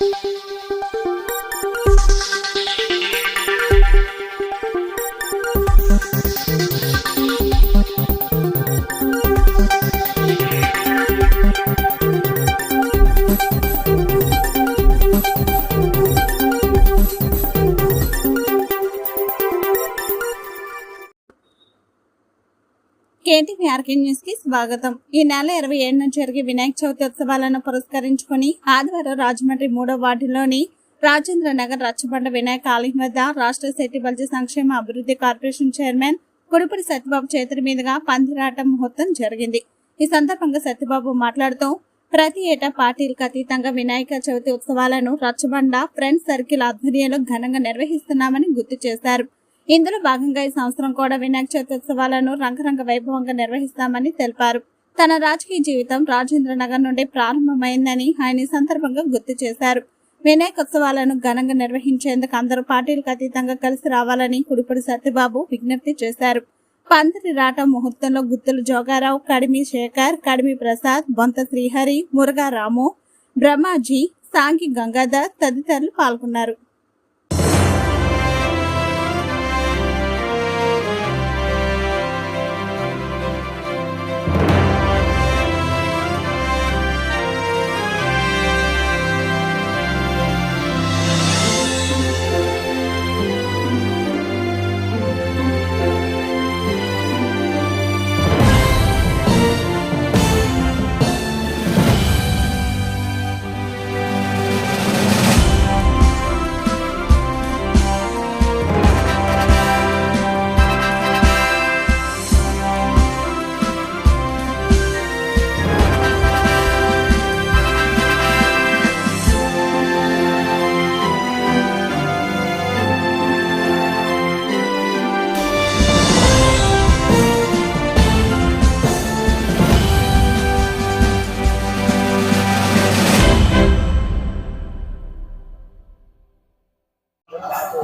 thank you KTV RK న్యూస్కి స్వాగతం. ఈ నెల ఇరవై ఏడున జరిగే వినాయక చవితి ఉత్సవాలను పురస్కరించుకుని ఆదివారం రాజమండ్రి మూడో వార్డులోని రాజేంద్ర నగర్ రచ్చబండ వినాయక ఆలయం వద్ద రాష్ట్ర శెట్టి బల్జీ సంక్షేమ అభివృద్ధి కార్పొరేషన్ చైర్మన్ కుడుపుడి సత్యబాబు చేతుల మీదుగా పందిరాట ముహూర్తం జరిగింది. ఈ సందర్భంగా సత్యబాబు మాట్లాడుతూ ప్రతి ఏటా పార్టీలకు అతీతంగా వినాయక చవితి ఉత్సవాలను రచ్చబండ ఫ్రెండ్స్ సర్కిల్ ఆధ్వర్యంలో ఘనంగా నిర్వహిస్తున్నామని గుర్తు చేశారు. ఇందులో భాగంగా ఈ సంవత్సరం కూడా వినాయక చవితి ఉత్సవాలను రంగరంగ వైభవంగా నిర్వహిస్తామని తెలిపారు. తన రాజకీయ జీవితం రాజేంద్ర నగర్ నుండి ప్రారంభమైందని ఆయన సందర్భంగా గుర్తు చేశారు. వినాయక ఉత్సవాలను ఘనంగా నిర్వహించేందుకు అందరూ పార్టీలకు అతీతంగా కలిసి రావాలని కుడిపడి సత్యబాబు విజ్ఞప్తి చేశారు. పందిరి రాట ముహూర్తంలో గుత్తులు జోగారావు కడిమి శేఖర్ కడిమి ప్రసాద్ బొంత శ్రీహరి మురుగా రాము బ్రహ్మాజీ సాంగి గంగాధర్ తదితరులు పాల్గొన్నారు.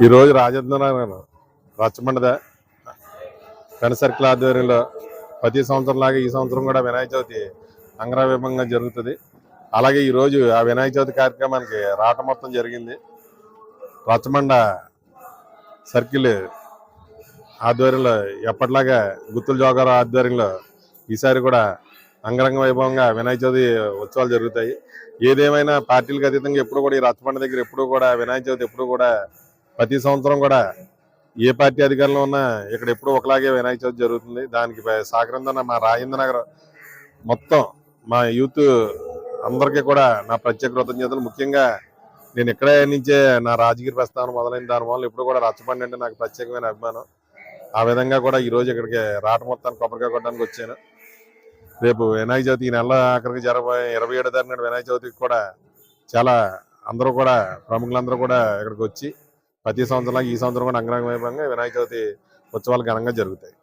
ఈరోజు రాజేంద్ర రచ్చబండద. పెన్ సర్కిల్ ఆధ్వర్యంలో ప్రతి సంవత్సరం లాగా ఈ సంవత్సరం కూడా వినాయక చవితి అంగరవైభవంగా జరుగుతుంది. అలాగే ఈరోజు ఆ వినాయక చవితి కార్యక్రమానికి రాట మొత్తం జరిగింది. రచ్చబండ సర్కిల్ ఆధ్వర్యంలో ఎప్పటిలాగా గుత్తుల జోగారు ఆధ్వర్యంలో ఈసారి కూడా అంగరంగ వైభవంగా వినాయక చవితి ఉత్సవాలు జరుగుతాయి. ఏదేమైనా పార్టీలకు అతీతంగా ఎప్పుడు కూడా ఈ రచ్చబండ దగ్గర ఎప్పుడు కూడా వినాయక చవితి ఎప్పుడు కూడా ప్రతి సంవత్సరం కూడా ఏ పార్టీ అధికారంలో ఉన్నా ఇక్కడ ఎప్పుడు ఒకలాగే వినాయక చవితి జరుగుతుంది. దానికి ప- మా రాజేంద్రనగర్ మొత్తం మా యూత్ అందరికీ కూడా నా ప్రత్యేక కృతజ్ఞతలు. ముఖ్యంగా నేను ఇక్కడే నుంచే నా రాజగిరి ప్రస్థానం మొదలైన దాని వల్ల ఇప్పుడు కూడా రచ్చబండి అంటే నాకు ప్రత్యేకమైన అభిమానం. ఆ విధంగా కూడా ఈరోజు ఇక్కడికి రాట మొత్తాన్ని కొబ్బరికాయ కొట్టడానికి వచ్చాను. రేపు వినాయక చవితి ఈ నెల ఆఖరికి జరగబోయే ఇరవై ఏడో తారీఖు వినాయక చవితికి కూడా చాలా అందరూ కూడా ప్రముఖులందరూ కూడా ఇక్కడికి వచ్చి ప్రతి సంవత్సరం ఈ సంవత్సరం కూడా అంగరంగ వైభవంగా వినాయక చవితి ఉత్సవాలు ఘనంగా జరుగుతాయి.